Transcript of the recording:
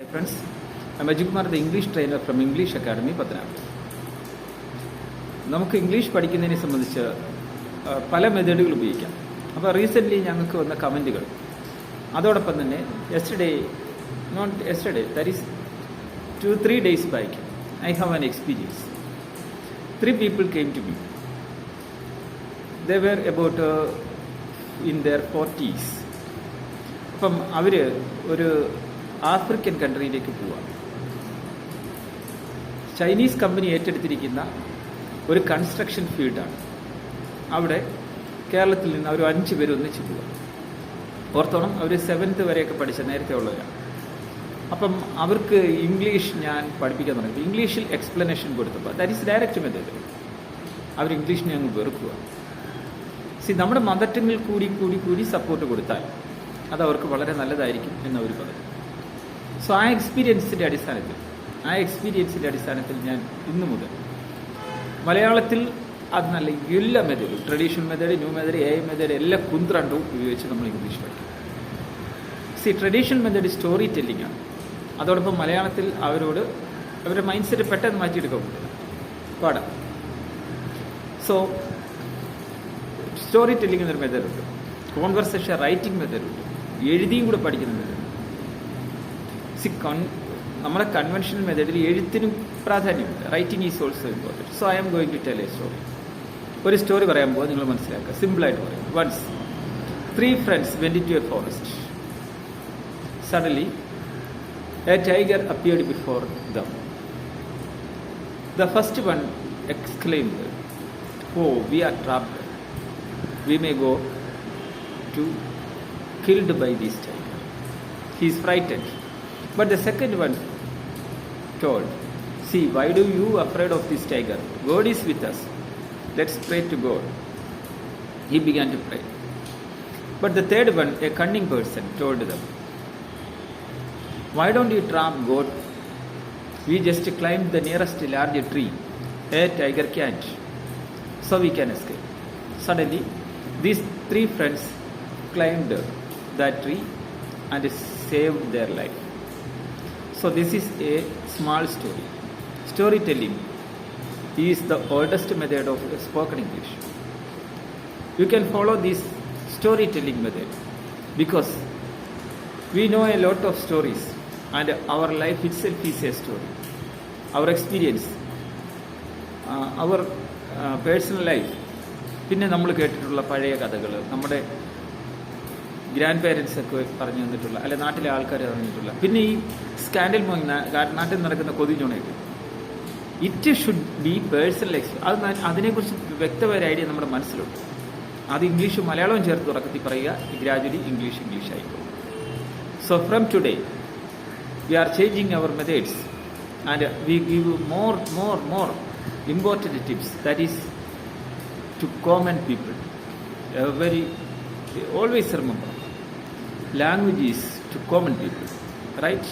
Hi friends, I'm Ajit Kumar, the English trainer from English Academy, Pathanapuram നമുക്ക് English പഠിക്കുന്നതിനെ സംബന്ധിച്ച് പല മെത്തേഡുകൾ ഉപയോഗിക്കാം. അപ്പോൾ റീസെന്റ്ലി ഞങ്ങൾക്ക് വന്ന കമന്റുകൾ. അതോടൊപ്പം തന്നെ yesterday not yesterday that is two three days back I have an experience three people came to me there about in their forties അപ്പം അവർ ഒരു ആഫ്രിക്കൻ കൺട്രിയിലേക്ക് പോവാം. ചൈനീസ് കമ്പനി ഏറ്റെടുത്തിരിക്കുന്ന ഒരു കൺസ്ട്രക്ഷൻ ഫീൽഡാണ് അവിടെ കേരളത്തിൽ നിന്ന് അവർ അഞ്ച് പേര് ഒന്നിച്ച് പോവാം. ഓർത്തോണം അവർ സെവൻത്ത് വരെയൊക്കെ പഠിച്ച നേരത്തെ ഉള്ളവരാണ് അപ്പം അവർക്ക് ഇംഗ്ലീഷ് ഞാൻ പഠിപ്പിക്കാൻ തുടങ്ങി. ഇംഗ്ലീഷിൽ എക്സ്പ്ലനേഷൻ കൊടുത്തപ്പോൾ ദാറ്റ് ഈസ് ഡയറക്റ്റ് മെത്തേഡ് അവർ ഇംഗ്ലീഷിനെ അങ്ങ് വെറുക്കുക സി നമ്മുടെ മദർ കൂടി കൂടി കൂടി സപ്പോർട്ട് കൊടുത്താൽ അത് അവർക്ക് വളരെ നല്ലതായിരിക്കും എന്നവർ പറഞ്ഞു സോ ആ എക്സ്പീരിയൻസിന്റെ അടിസ്ഥാനത്തിൽ ആ എക്സ്പീരിയൻസിന്റെ അടിസ്ഥാനത്തിൽ ഞാൻ ഇന്നു മുതൽ മലയാളത്തിൽ അത് നല്ല എല്ലാ മെത്തേഡും traditional method new method a method എല്ലാ കുന്ത്രണ്ടും ഉപയോഗിച്ച് നമ്മൾ ഇംഗ്ലീഷ് പഠിക്കും. See traditional method story telling ആണ്. അതോടൊപ്പം മലയാളത്തിൽ അവരോട് അവരുടെ മൈൻഡ് സെറ്റ് പെട്ടെന്ന് മാറ്റിയെടുക്കാൻ പാടാം. സോ സ്റ്റോറി ടെല്ലിംഗ് എന്നൊരു മെത്തേഡ് ഉണ്ട്. കോൺവെർസേഷൻ റൈറ്റിംഗ് മെത്തേഡ് ഉണ്ട്. എഴുതിയും കൂടെ പഠിക്കുന്ന മെത്തേഡ് സി കൺ നമ്മുടെ കൺവെൻഷണൽ മെത്തേഡിൽ എഴുത്തിനും പ്രാധാന്യമുണ്ട് writing is also important so I am going to tell a story ഒരു സ്റ്റോറി പറയുമ്പോൾ നിങ്ങൾ മനസ്സിലാക്കുക. സിമ്പിളായിട്ട് പറയും. Once three friends went to a forest suddenly a tiger appeared before them the first one exclaimed oh we are trapped we may go to killed by this tiger. He is frightened. But the second one told, See, why do you afraid of this tiger? God is with us. Let's pray to God. He began to pray. But the third one, a cunning person, told them, Why don't you trap God? We just climbed the nearest large tree. A tiger can't. So we can escape. Suddenly, these three friends climbed that tree and saved their life. So, this is a small story. Storytelling is the oldest method of spoken English. You can follow this storytelling method because we know a lot of stories and our life itself is a story. Our experience, uh, our uh, personal life പിന്നെ നമ്മൾ കേട്ടിട്ടുള്ള പഴയ കഥകൾ നമ്മുടെ grand parents ഒക്കെ പറഞ്ഞു തന്നിട്ടുള്ള അല്ലെ നാട്ടിലെ ആൾക്കാർ പറഞ്ഞിട്ടുള്ള പിന്നെ ഈ സ്കാൻഡൽ മോയിങ് നാട്ടിൽ നടക്കുന്ന കൊതിഞ്ഞുണയൊക്കെ it should be personal experience അത് അതിനെക്കുറിച്ച് വ്യക്തമായ ഒരു ഐഡിയ നമ്മുടെ മനസ്സിലുണ്ട്. അത് ഇംഗ്ലീഷും മലയാളവും ചേർത്ത് തുടക്കത്തിൽ പറയുക ഗ്രാജുവലി ഇംഗ്ലീഷ് ഇംഗ്ലീഷ് ആയിക്കോളും so from today we are changing our methods and we give more more more important tips that is to common people A always remember language is to common people, right?